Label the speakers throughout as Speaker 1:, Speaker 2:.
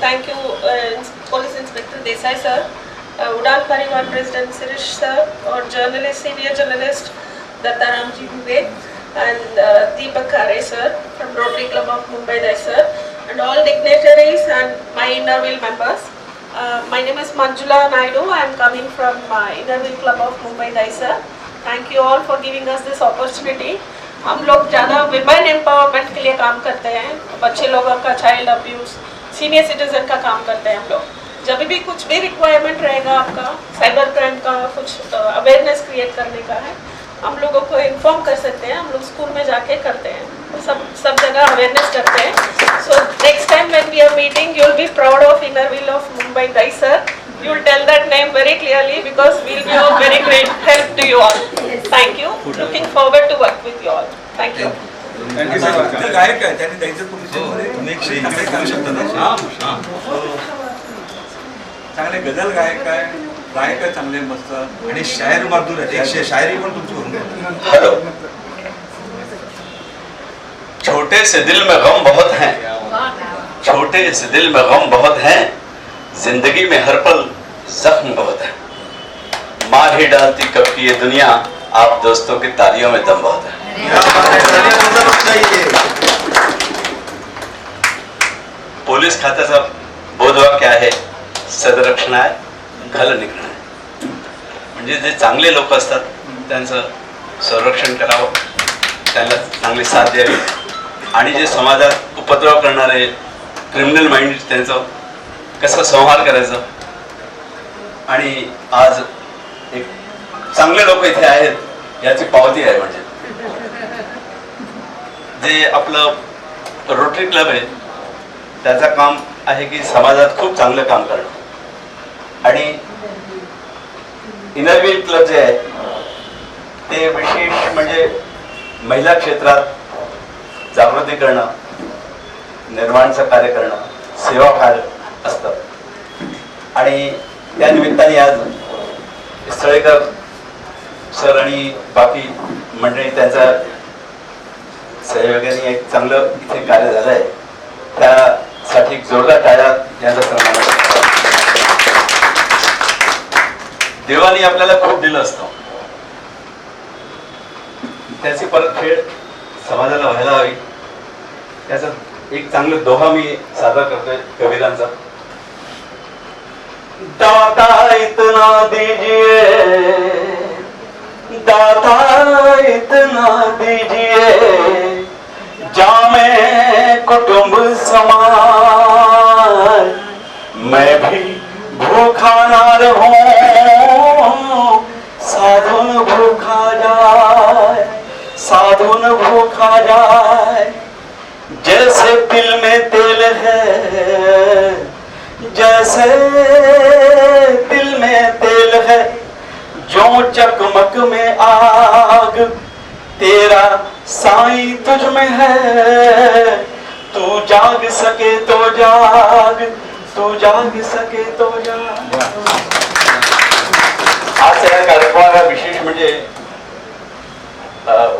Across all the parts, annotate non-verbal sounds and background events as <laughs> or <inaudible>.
Speaker 1: thank you, uh, Police Inspector Desai, sir. Uh, Udan Parivar President Sirish, sir, or journalist, senior journalist Dattaramji Dubey, and uh, Deepak Khare, sir, from Rotary Club of Mumbai, Dai, sir, and all dignitaries and my inner wheel members. Uh, my name is Manjula Naidu. I am coming from uh, Inner Wheel Club of Mumbai, Dai, sir. Thank you all for giving us this opportunity. हम लोग ज़्यादा women empowerment के लिए काम करते हैं। बच्चे लोगों का child abuse senior citizen का काम करते हैं हम लोग। जब भी कुछ भी रिक्वायरमेंट रहेगा आपका साइबर क्राइम का कुछ अवेयरनेस क्रिएट करने का है हम लोगों को इन्फॉर्म कर सकते हैं। हम लोग स्कूल में जाके करते हैं। तो सब सब जगह अवेयरनेस करते हैं। So next time when we are meeting you will be proud of inner wheel of Mumbai Dai sir you will tell that name very clearly because we'll be of very great help to you all. Thank you. Looking forward to work with you all.
Speaker 2: Thank you sir
Speaker 3: गायक आहे त्यांनी त्यांचं
Speaker 2: तुम्ही करू शकता ना?
Speaker 3: चांगले गझल गायक आहे गायक आहे चांगले मस्त.
Speaker 2: आणि शायर मजदूर आहे. शायरी पण तुमची होऊन
Speaker 4: छोटे से दिल में गम बहुत हैं। छोटे से दिल में गम बहुत हैं। ज़िंदगी में हर पल जख्म बहुत है। मार ही डालती कब की ये दुनिया। आप दोस्तों की तालियों में दम बहुत है। पोलीस खात्याचा बोधवाक्य आहे सदरक्षण आहे घाल निघणं आहे म्हणजे जे चांगले लोक असतात त्यांचं संरक्षण करावं त्यांना चांगली साथ द्यावी. आणि जे समाजात उपद्रव करणारे क्रिमिनल माइंड त्यांचं कसं संहार करायचं. आणि आज एक चांगले लोक इथे आहेत याची पावती आहे म्हणजे. जे आपलं रोटरी क्लब आहे त्याचं काम आहे की समाजात खूप चांगलं काम करणं. आणि इनर क्लब जे आहे ते विशेष म्हणजे महिला क्षेत्रात जागृती करणं निर्माणचं कार्य करणं सेवा कार्य असतं. आणि त्या निमित्ताने आज स्थळेकर सर आणि बाकी मंडळी त्यांचा सहयोगाने एक चांगलं इथे कार्य झालं आहे. त्यासाठी जोरदार टाळ्या यांचा सन्मान आहे. देवाने आपल्याला खूप दिलं असतं. त्याची परतफेड समाजाला व्हायला हवी. त्याचा एक चांगलं दोहा मी सादर करतोय कबीरांचा दाता इतना दीजिए दाता इतना दीजिए. जामे कुटुंब समाज। मैं भी भूखा ना रहूँ साधुन भूखा जाए, साधुन भूखा जाए। जैसे दिल में तेल है, जैसे दिल में तेल है, जो चकमक में आग, तेरा साई तुझ में है तू जाग सके तो जाग तू जाग सके तो जाग। आज या कार्यक्रमाला विशेष म्हणजे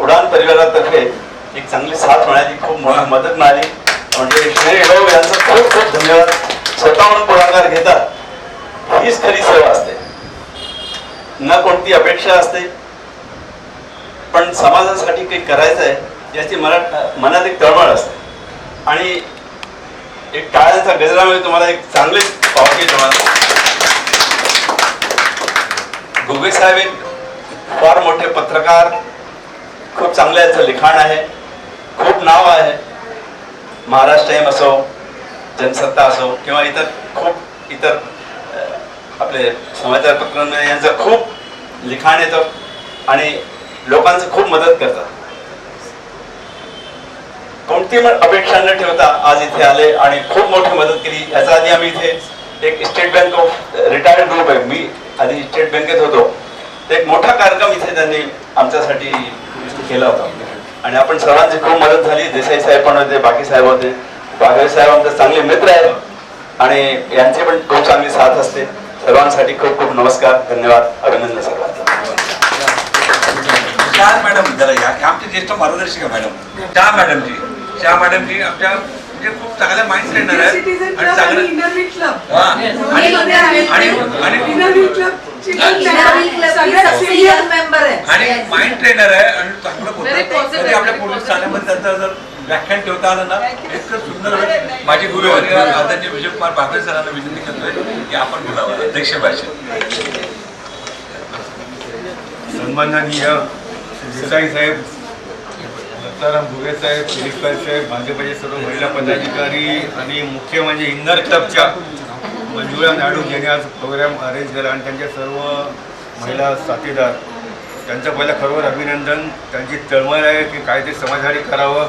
Speaker 4: उडान परिवारातर्फे एक चांगली साथ मिळाली खूप मदत मिळाली. म्हणजे श्री भाऊ यांचा खूप खूप धन्यवाद. स्वतःहून पुढाकार घेतात. हीच खरी सेवा असते. न कोणती अपेक्षा असते. पण समाजासाठी काही करायचं आहे याची मनात मनात एक तळमळ असते. आणि एक टाळ्यांचा गजरामुळे तुम्हाला एक चांगले पावती तुम्हाला. गुगे साहेब एक फार मोठे पत्रकार खूप चांगलं याचं लिखाण आहे खूप नाव आहे. महाराष्ट्र टाईम असो जनसत्ता असो किंवा इतर खूप इतर आपले समाचारपत्रांमध्ये यांचं खूप लिखाण येतं. आणि लोकांचं खूप मदत करतात. कोणती पण अपेक्षा न ठेवता आज इथे आले आणि खूप मोठी मदत केली. याचा आधी आम्ही इथे एक state bank of retired group आहे. मी आधी स्टेट बँकेत होतो. एक मोठा कार्यक्रम इथे त्यांनी आमच्यासाठी केला होता. आणि आपण सर्वांची खूप मदत झाली. देसाई साहेब पण होते बाकी साहेब होते. बागवे साहेब आमचे चांगले मित्र आहेत. आणि यांचे पण खूप चांगली साथ असते. सर्वांसाठी खूप खूप नमस्कार धन्यवाद अभिनंदन सर्वांना
Speaker 3: शाह मॅडम जरा या. आमचे ज्येष्ठ मार्गदर्शिका मॅडम शाह मॅडमजी शाह मॅडमजी आमच्या म्हणजे खूप चांगल्या माइंड ट्रेनर आहेत. आणि चांगलं हा. आणि आणि आणि आणि माइंड ट्रेनर आहे आणि चांगलं बोलतात. आपल्या पोलीस ठाण्यामध्ये त्यांचं जर व्याख्यान ठेवता आलं ना इतकं सुंदर आहे. माझी गुरु आदरणीय विजय कुमार बागवे सरांना विनंती करतोय की आपण बोलावं. अध्यक्ष भाषेत.
Speaker 5: सन्माननीय देसाई साहेब दत्ताराम भुगे साहेब दिलीपकर साहेब भाजपचे सर्व महिला पदाधिकारी आणि मुख्य म्हणजे इंदर क्लबच्या मंजुळा नायडू यांनी आज प्रोग्राम अरेंज केला आणि त्यांच्या सर्व महिला साथीदार त्यांचं पहिलं खरोखर अभिनंदन त्यांची तळमळ आहे की काहीतरी समाजहारी करावं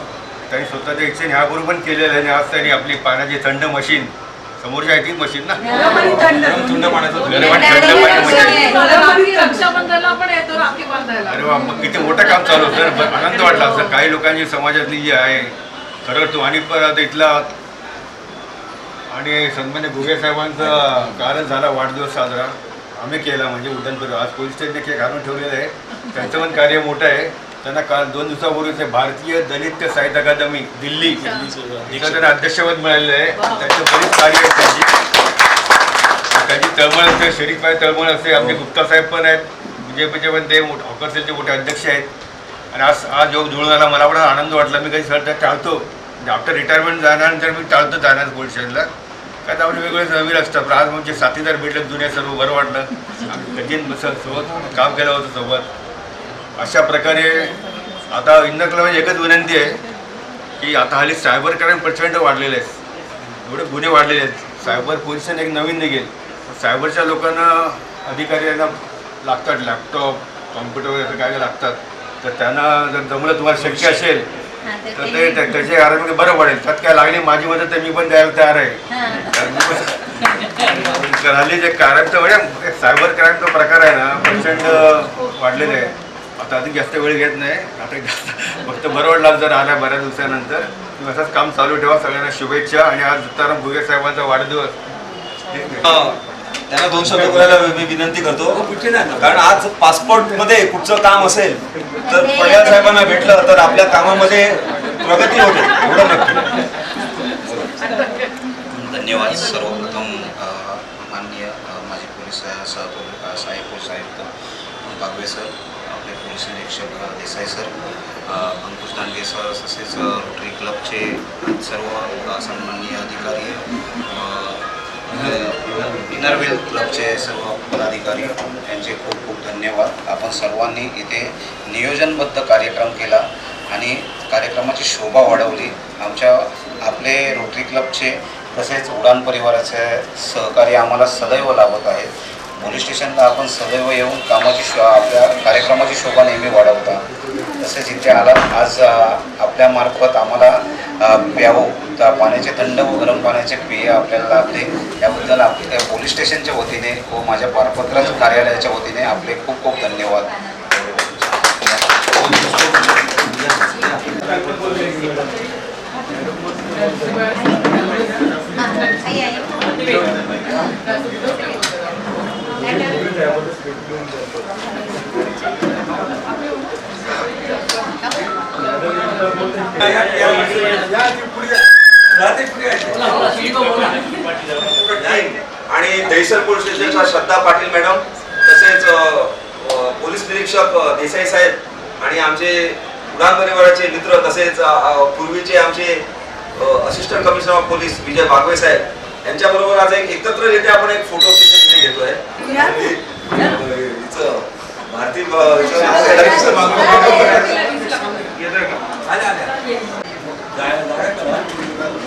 Speaker 5: त्यांनी स्वतःच्या इच्छेने ह्यापूर्वी पण केलेलं आहे आणि आज त्यांनी आपली पाण्याची थंड मशीन समोरची आहे ती मशीन ना.
Speaker 3: थंड
Speaker 6: रक्षाबंधनला पण येतो राखी बांधायला.
Speaker 5: अरे वा मग किती मोठं काम चालू होतं. <laughs> आनंद वाटला असं काही लोकांची समाजातली जी आहे खरं तो आणि परत इथला आणि सन्मान्य घुगे साहेबांचा कालच झाला वाढदिवस साजरा. आम्ही केला म्हणजे उड्डाणपूर्वी आज पोलीस स्टेशनने केक आणून ठेवलेलं आहे. त्यांचं पण कार्य मोठं आहे. त्यांना काल दोन दिवसापूर्वी ते भारतीय दलित साहित्य अकादमी दिल्ली त्यांना अध्यक्षपद मिळालेलं आहे. त्यांचे बरीच कार्य आहेत त्यांची. त्यांची तळमळ असते शरीफ आहे तळमळ असते. आमचे गुप्ता साहेब पण आहेत. बीजेपीचे पण ते मोठे हॉकर सेलचे मोठे अध्यक्ष आहेत. आणि आज आज योग जुळून आला. मला पण आनंद वाटला. मी काही सर त्या टाळतो. म्हणजे आफ्टर रिटायरमेंट जाण्यानंतर मी टाळतो जाण्यास पोलीस स्टेशनला काय तर आपले वेगवेगळे नवीन असतात. पण आज म्हणजे साथीदार भेटले जुन्या सर्व बरं वाटलं. आम्ही कधीन सोबत काम केलं होतं सोबत. अशा प्रकारे आता क्लबची एकच विनंती आहे की आता हल्ली सायबर क्राईम प्रचंड वाढलेले आहेत. एवढे गुन्हे वाढलेले आहेत. सायबर पोलिसांनी एक नवीन निघेल. सायबरच्या लोकांना अधिकारी यांना लागतात लॅपटॉप कॉम्प्युटर वगैरे काय काय लागतात. तर त्यांना जर जमलं तुम्हाला शक्य असेल तर ते त्या- त्याच्या आरोग्य बरं पडेल त्यात काय लागली माझी मदत तर मी पण द्यायला तयार आहे. तर हल्ली जे क्राईमचं म्हणजे सायबर क्राईमचा प्रकार आहे ना प्रचंड वाढलेले आहे. आता अधिक जास्त वेळ घेत नाही. आता जास्त फक्त बरं वाटलं आज जर आल्या बऱ्याच दिवसानंतर. तुम्ही असंच काम चालू ठेवा. सगळ्यांना शुभेच्छा आणि आज दत्ताराम भुगे साहेबांचा वाढदिवस.
Speaker 2: त्यांना दोन शब्द बोलायला मी विनंती करतो.
Speaker 3: कुठे नाही ना.
Speaker 2: कारण आज पासपोर्टमध्ये कुठचं काम असेल तर पडयाळ साहेबांना भेटलं तर आपल्या कामामध्ये प्रगती होते. एवढं नक्की.
Speaker 7: धन्यवाद सर्वप्रथम अ, माननीय अ, माजी पोलीस सहपोलीस अ, सहाय्यक पोलीस आयुक्त बागवे सर आपले पोलीस निरीक्षक अ, देसाई सर. अंकुश दांडगे सर तसेच रोटरी क्लबचे सर्व सन्माननीय अधिकारी इनरवेल क्लबचे सर्व पदाधिकारी यांचे खूप खूप धन्यवाद. आपण सर्वांनी इथे नियोजनबद्ध कार्यक्रम केला आणि कार्यक्रमाची शोभा वाढवली. आमच्या आपले रोटरी क्लबचे तसेच उडान परिवाराचे सहकार्य आम्हाला सदैव लाभत आहेत पोलीस स्टेशनला आपण सदैव येऊन कामाची शो आपल्या कार्यक्रमाची शोभा नेहमी वाढवता. तसेच जिथे आला आज आपल्या मार्फत आम्हाला अ, प्यावं त्या पाण्याचे थंड व गरम पाण्याचे पेय आपल्याला लाभले याबद्दल आपल्या पोलीस स्टेशनच्या वतीने व माझ्या पारपत्र कार्यालयाच्या वतीने आपले खूप खूप धन्यवाद.
Speaker 2: आणि दहिसर पोलीस स्टेशनच्या श्रद्धा पाटील मॅडम तसेच पोलीस निरीक्षक देसाई साहेब आणि आमचे उडान परिवाराचे मित्र तसेच पूर्वीचे आमचे assistant commissioner of police Vijay Bagwe साहेब यांच्याबरोबर आज एक एकत्र येते आपण एक फोटो सेशन घेतोय. आणि, अ, हिचं भारती अ, हिचं-
Speaker 3: येतोय का? आले, आले. जाय- जाय करा.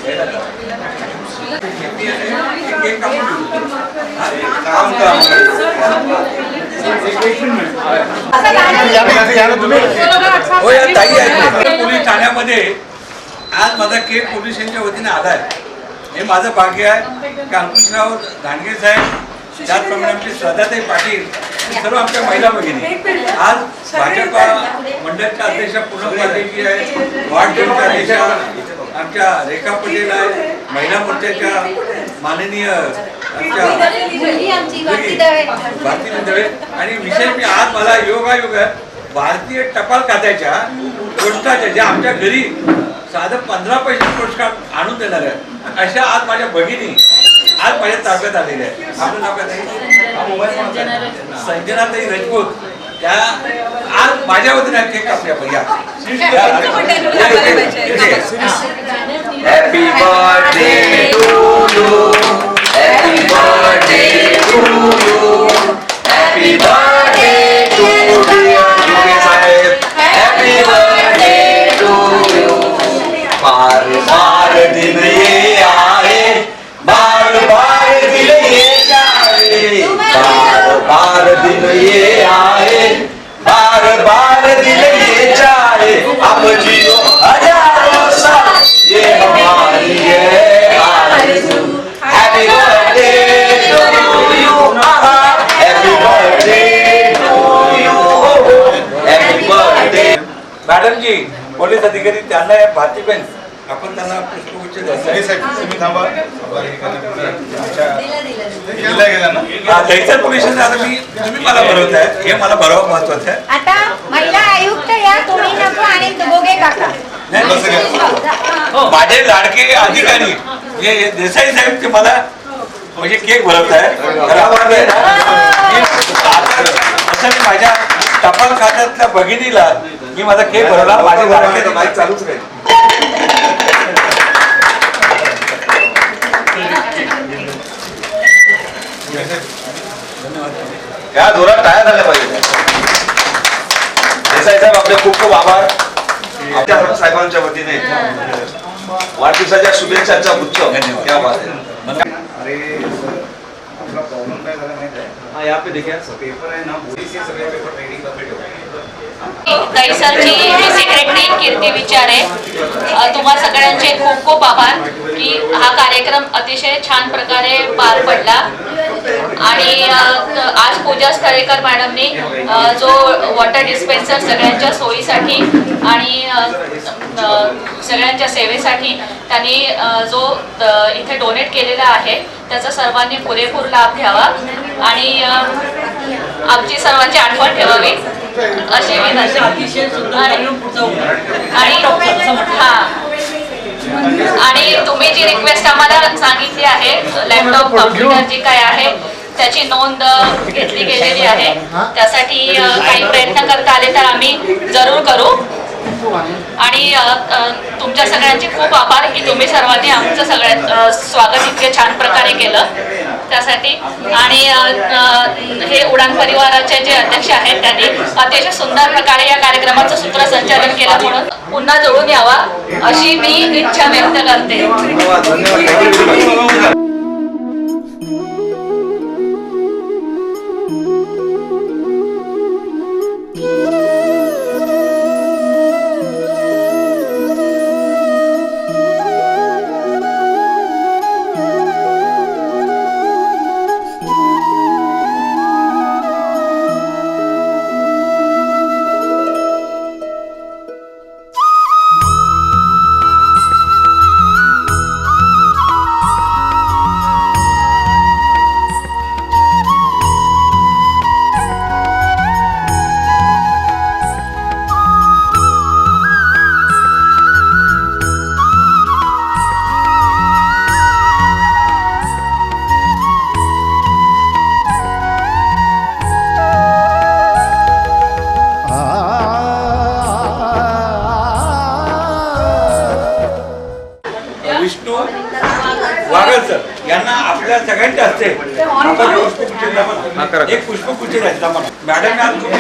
Speaker 3: यायला करा. एक- एक
Speaker 2: काम काम
Speaker 3: हो या ताई पोलीस ठाण्यामध्ये आज माझा केक पोलीस वतीने आला आहे हे माझं भाग्य आहे की अंकुशराव धानगे साहेब त्याचप्रमाणे आमची श्रद्धाताई पाटील सर्व आमच्या महिला भगिनी आज भाजपा मंडळाच्या अध्यक्ष पूनम पाटीलजी आहे वार्ड दोनच्या अध्यक्षा आमच्या रेखा पटेल आहेत महिला मोर्चाच्या माननीय आमच्या भारती मंडळे आणि विशेष मी आज मला योगायोग आहे. भारतीय टपाल खात्याच्या पोस्टाच्या ज्या आमच्या घरी साधं पंधरा पैसे पोस्टकार्ड आणून देणार आहे अशा आज माझ्या भगिनी आज माझ्या ताब्यात आलेल्या आहे आपलं ताई? संजनाताई राजपूत. त्या आज माझ्या वतीने केक कापल्या पाहिजे.
Speaker 2: Happy birthday to you happy birthday to you happy birthday to you Saheb happy birthday to you बार बार दिन ये आए, बार बार दिन ये जाए, बार बार दिन ये आए, बार बार दिन ये जाए, अब
Speaker 3: मॅडमजी पोलीस अधिकारी त्यांना भारतीबेन आपण त्यांना पुष्पगुच्छ.
Speaker 5: तुम्ही
Speaker 3: हा, दहिसर पोलीस आता मी मला भरवताय हे मला भरवा महत्वाचं आहे.
Speaker 8: आता महिला आयुक्त या तुम्ही नको आणि दोघे काका.
Speaker 3: नाही, बस माझे लाडके अधिकारी जे हे देसाई साहेब ते मला म्हणजे केक भरवत आहे असं मी माझ्या टपाल खात्यातल्या भगिनीला मी माझा केक भरवला माझे
Speaker 2: माईक चालूच राहील. या जोरात टाळ्या झाल्या पाहिजे. देसाई साहेब आपले खूप खूप आभार. आपल्या साहेबांच्या वतीने. वाढदिवसाच्या शुभेच्छांचा गुच्छ है.
Speaker 5: अरे आपला प्रॉब्लेम काय झाला माहिती आहे?
Speaker 2: हाँ यहाँ पे देखिए
Speaker 5: पेपर आहे ना सगळे पेपर ठेवले
Speaker 9: दैसरची मी सेक्रेटरी कीर्ती विचारे तुम्हा सगळ्यांचे खूप खूप आभार की हा कार्यक्रम अतिशय छान प्रकारे पार पडला. आणि आज पूजा स्थळेकर मॅडमनी जो वॉटर डिस्पेन्सर सगळ्यांच्या सोयीसाठी आणि सगळ्यांच्या सेवेसाठी त्यांनी जो इथे डोनेट केलेला आहे त्याचा सर्वांनी पुरेपूर लाभ घ्यावा. आणि आमची सर्वांची आठवण ठेवावी. अशी विनंती आणि आणि हा. आणि तुम्ही जी रिक्वेस्ट आम्हाला सांगितली आहे लॅपटॉप कॉम्प्युटर जी काय आहे त्याची नोंद घेतली गेलेली आहे. त्यासाठी काही प्रयत्न करता आले तर आम्ही जरूर करू. आणि तुमच्या सगळ्यांचे खूप आभार की तुम्ही सर्वांनी आमचं सगळ्यात स्वागत इतके छान प्रकारे केलं. त्यासाठी. आणि हे उडान परिवाराचे जे अध्यक्ष आहेत त्यांनी अतिशय सुंदर प्रकारे या कार्यक्रमाचं सूत्रसंचालन केलं म्हणून पुन्हा जोडून यावा अशी मी इच्छा व्यक्त करते.
Speaker 3: आपल्या सगळ्यांच्या द्या. एक पुष्पगुच्छ द्यायचा मला मॅडम आज खूप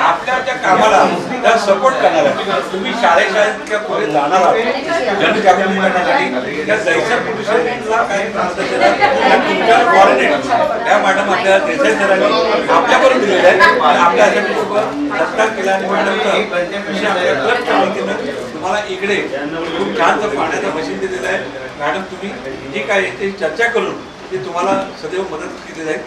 Speaker 3: आपल्या त्या कामाला त्या सपोर्ट करणार आहे. तुम्ही शाळेत शाळेत पुढे जाणार आहात. जनजागृती करण्यासाठी. त्या दैसर पोलीस स्टेशनला काही तुमच्या coordinate. या मॅडम आपल्या देसाई सरांनी आपल्याबरोबर दिलेल्या आहे. आणि आपल्यासाठी खूप सत्कार केला आणि मॅडमचा विषय आपल्या क्लबच्या वतीनं तुम्हाला इकडे खूप छानसं पाण्याचं मशीन दिलेलं आहे मॅडम तुम्ही जी काय ते चर्चा करून ते तुम्हाला सदैव मदत केली जाईल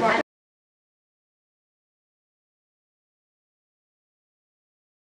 Speaker 3: एक